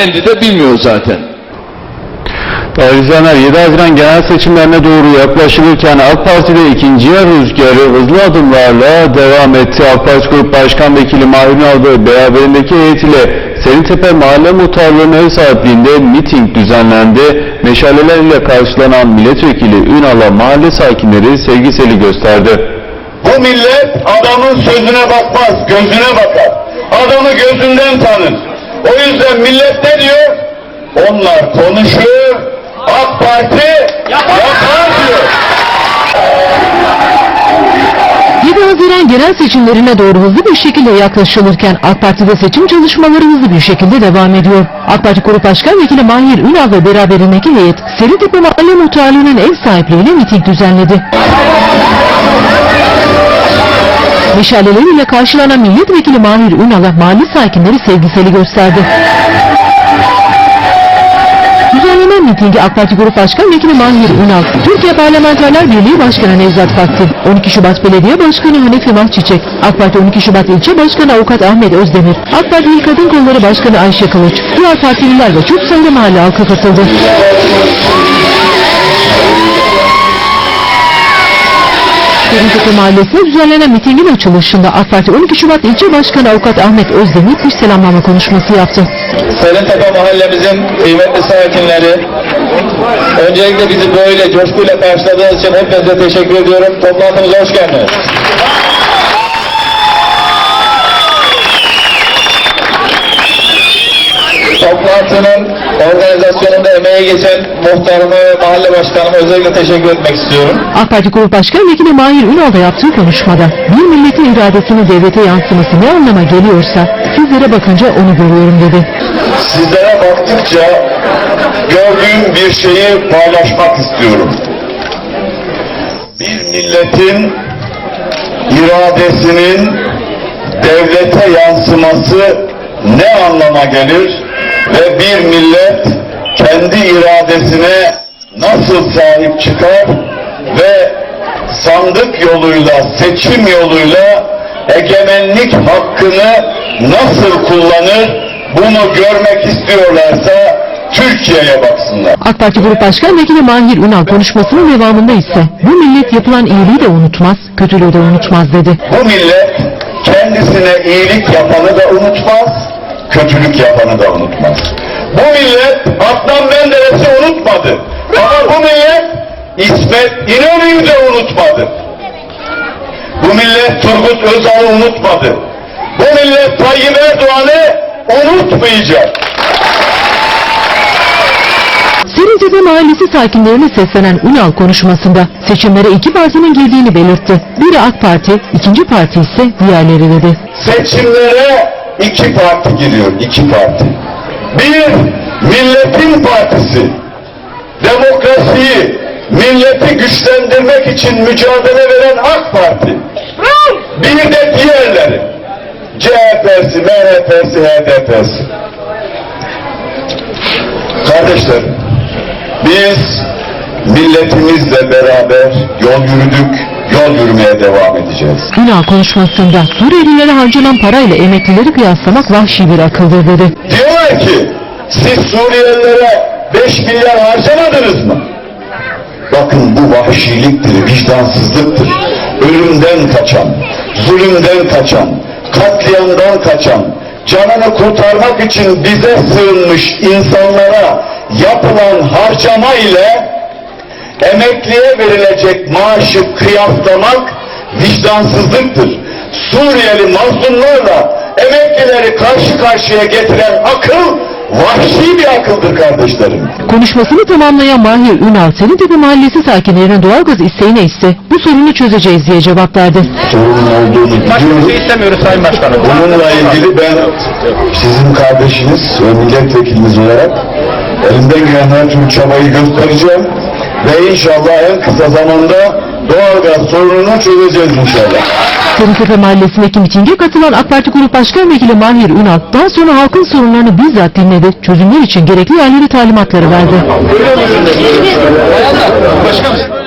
kendi de bilmiyor zaten. Değerli izleyenler 7 Haziran genel seçimlerine doğru yaklaşılırken AK Parti'de ikinci yer rüzgarı hızlı adımlarla devam etti. AK Parti Grup Başkan Vekili Mahir Ünal ve beraberindeki heyetiyle Serintepe Mahalle Muhtarlığı'nın ev sahipliğinde miting düzenlendi. Meşalelerle karşılanan milletvekili Ünal'a mahalle sakinleri sevgiseli gösterdi. Bu millet adamın sözüne bakmaz, gözüne bakar. Adamı gözünden tanır. O yüzden millet ne diyor? Onlar konuşuyor, AK Parti yapar diyor. 7 Haziran genel seçimlerine doğru hızlı bir şekilde yaklaşılırken AK Parti'de seçim çalışmaları hızlı bir şekilde devam ediyor. AK Parti Grup Başkan Vekili Mahir Ünal ve beraberindeki heyet Serintepe Mahalle Muhtarlığı'nın ev sahipliğiyle miting düzenledi. Meşaleleriyle karşılanan milletvekili Mahir Ünal'a mahalle sakinleri sevgiseli gösterdi. Düzenlenen mitingi AK Parti Grup Başkan Vekili Mahir Ünal, Türkiye Parlamenterler Birliği Başkanı Nevzat Fakti, 12 Şubat Belediye Başkanı Hanefi Mahçiçek, AK Parti 12 Şubat İlçe Başkanı Avukat Ahmet Özdemir, AK Parti İl Kadın Kolları Başkanı Ayşe Kılıç, diğer partililer ve çok sayıda mahalle halkı katıldı. Serintepe Mahallesi'ne düzenlenen mitingin açılışında AK Parti 12 Şubat İlçe Başkanı Avukat Ahmet Özdemir bir selamlama konuşması yaptı. Serintepe mahallemizin kıymetli sakinleri, öncelikle bizi böyle coşkuyla karşıladığınız için hepinize teşekkür ediyorum. Toplantımıza hoş geldiniz. Toplantının organizasyonunda emeğe geçen muhtarımı ve mahalle başkanıma özellikle teşekkür etmek istiyorum. AK Parti Grup Başkan Vekili Mahir Ünal da yaptığı konuşmada bir milletin iradesinin devlete yansıması ne anlama geliyorsa sizlere bakınca onu görüyorum dedi. Sizlere baktıkça gördüğüm bir şeyi paylaşmak istiyorum. Bir milletin iradesinin devlete yansıması ne anlama gelir ve bir millet kendi iradesine nasıl sahip çıkar ve sandık yoluyla, seçim yoluyla egemenlik hakkını nasıl kullanır bunu görmek istiyorlarsa Türkiye'ye baksınlar. AK Parti Grup Başkan Vekili Mahir Ünal konuşmasının devamında ise bu millet yapılan iyiliği de unutmaz, kötülüğü de unutmaz dedi. Bu millet kendisine iyilik yapanı da unutmaz, kötülük yapanı da unutmaz. Bu millet Adnan Menderes'i unutmadı. Ama bu millet İsmet İnönü'yü de unutmadı. Bu millet Turgut Özal'ı unutmadı. Bu millet Tayyip Erdoğan'ı unutmayacak. Serintepe Mahallesi sakinlerine seslenen Ünal konuşmasında seçimlere iki partinin girdiğini belirtti. Biri AK Parti, ikinci parti ise diğerleri dedi. seçimlere iki parti giriyor, iki parti. Bir, milletin partisi. Demokrasiyi, milleti güçlendirmek için mücadele veren AK Parti. Bir de diğerleri. CHP'si, MHP'si, HDP'si. Kardeşler, biz milletimizle beraber yol yürüdük, yol yürümeye devam edeceğiz. Ünal konuşmasında Suriyelilere harcanan parayla emeklileri kıyaslamak vahşi bir akıldır dedi. Diyorlar ki siz Suriyelilere 5 milyar harcamadınız mı? Bakın bu vahşiliktir, vicdansızlıktır. Ölümden kaçan, zulümden kaçan, katliamdan kaçan, canını kurtarmak için bize sığınmış insanlara yapılan harcama ile emekliye verilecek maaşı kıyaslamak vicdansızlıktır. Suriyeli mazlumlarla emeklileri karşı karşıya getiren akıl vahşi bir akıldır kardeşlerim. Konuşmasını tamamlayan Mahir Ünal, Serintepe Mahallesi sakinlerinin doğalgaz isteğine ise bu sorunu çözeceğiz diye cevap verdi. Sorun olduğunu biliyorum. istemiyoruz Sayın Başkanım. Bununla ilgili ben sizin kardeşiniz ve milletvekiliniz olarak elimden gelen her türlü çabayı göstereceğim ve inşallah en kısa zamanda doğalgaz sorununu çözeceğiz inşallah. Serintepe Mahallesi'ndeki mitinge katılan AK Parti Grup Başkan Vekili Mahir Ünal, daha sonra halkın sorunlarını bizzat dinledi, çözümler için gerekli yerleri talimatları verdi. Başkanım.